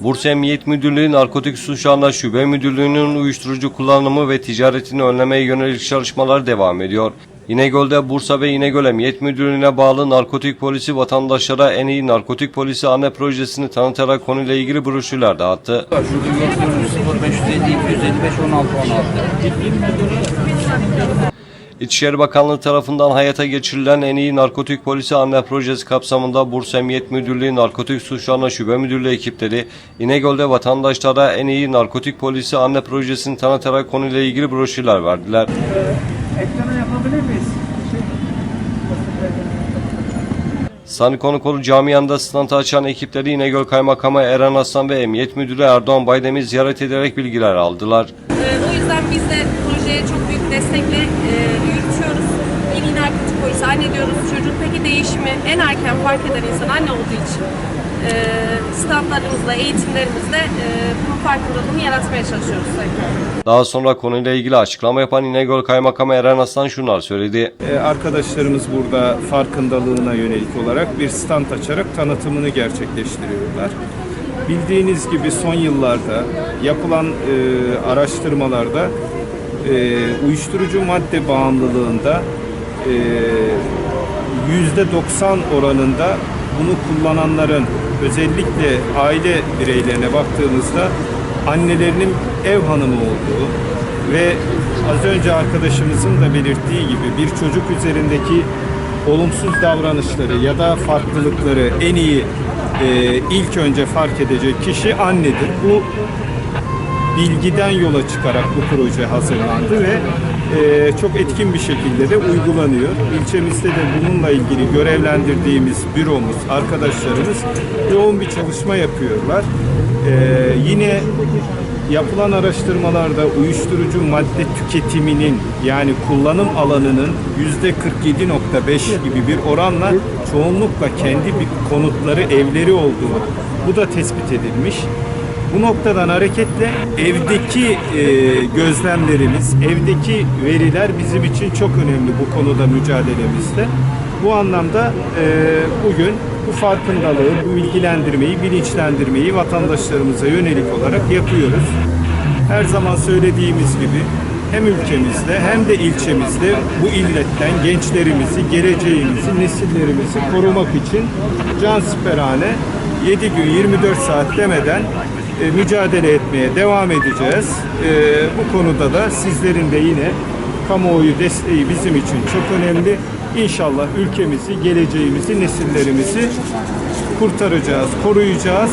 Bursa Emniyet Müdürlüğü Narkotik Suçlarla Şube Müdürlüğü'nün uyuşturucu kullanımı ve ticaretini önlemeye yönelik çalışmalar devam ediyor. İnegöl'de Bursa ve İnegöl Emniyet Müdürlüğü'ne bağlı narkotik polisi vatandaşlara en iyi narkotik polisi anne projesini tanıtarak konuyla ilgili broşürler dağıttı. Şurada gördüğünüz 0550 255 16 16. İçişleri Bakanlığı tarafından hayata geçirilen en iyi narkotik polisi anne projesi kapsamında Bursa Emniyet Müdürlüğü Narkotik Suçlarla Şube Müdürlüğü ekipleri İnegöl'de vatandaşlara en iyi narkotik polisi anne projesini tanıtarak konuyla ilgili broşürler verdiler. ekrana yapabilir miyiz? Sani Konukolu Camii'nde stand açan ekipleri İnegöl Kaymakamı Eren Aslan ve Emniyet Müdürü Erdoğan Baydem'i ziyaret ederek bilgiler aldılar. Ee, O yüzden biz de projeye çok destekle e, yürütüyoruz. En iyi narkotik polisi anne diyoruz. Çocuğun peki değişimi en erken fark eden insan anne olduğu için e, standlarımızla, eğitimlerimizle e, bunun farkındalığını yaratmaya çalışıyoruz. Daha sonra konuyla ilgili açıklama yapan İnegöl Kaymakamı Eren Aslan şunlar söyledi. Ee, Arkadaşlarımız burada farkındalığına yönelik olarak bir stand açarak tanıtımını gerçekleştiriyorlar. Bildiğiniz gibi son yıllarda yapılan e, araştırmalarda e, uyuşturucu madde bağımlılığında e, yüzde 90 oranında bunu kullananların özellikle aile bireylerine baktığımızda annelerinin ev hanımı olduğu ve az önce arkadaşımızın da belirttiği gibi bir çocuk üzerindeki olumsuz davranışları ya da farklılıkları en iyi e, ilk önce fark edecek kişi annedir. Bu bilgiden yola çıkarak bu proje hazırlandı ve e, çok etkin bir şekilde de uygulanıyor. İlçemizde de bununla ilgili görevlendirdiğimiz büromuz, arkadaşlarımız yoğun bir çalışma yapıyorlar. E, yine yapılan araştırmalarda uyuşturucu madde tüketiminin yani kullanım alanının yüzde 47.5 gibi bir oranla çoğunlukla kendi konutları, evleri olduğu bu da tespit edilmiş. Bu noktadan hareketle evdeki e, gözlemlerimiz, evdeki veriler bizim için çok önemli bu konuda mücadelemizde. Bu anlamda e, bugün bu farkındalığı, bu bilgilendirmeyi, bilinçlendirmeyi vatandaşlarımıza yönelik olarak yapıyoruz. Her zaman söylediğimiz gibi hem ülkemizde hem de ilçemizde bu illetten gençlerimizi, geleceğimizi, nesillerimizi korumak için cansiperane 7 gün 24 saat demeden e, mücadele etmeye devam edeceğiz. E, bu konuda da sizlerin de yine kamuoyu desteği bizim için çok önemli. İnşallah ülkemizi, geleceğimizi, nesillerimizi kurtaracağız, koruyacağız.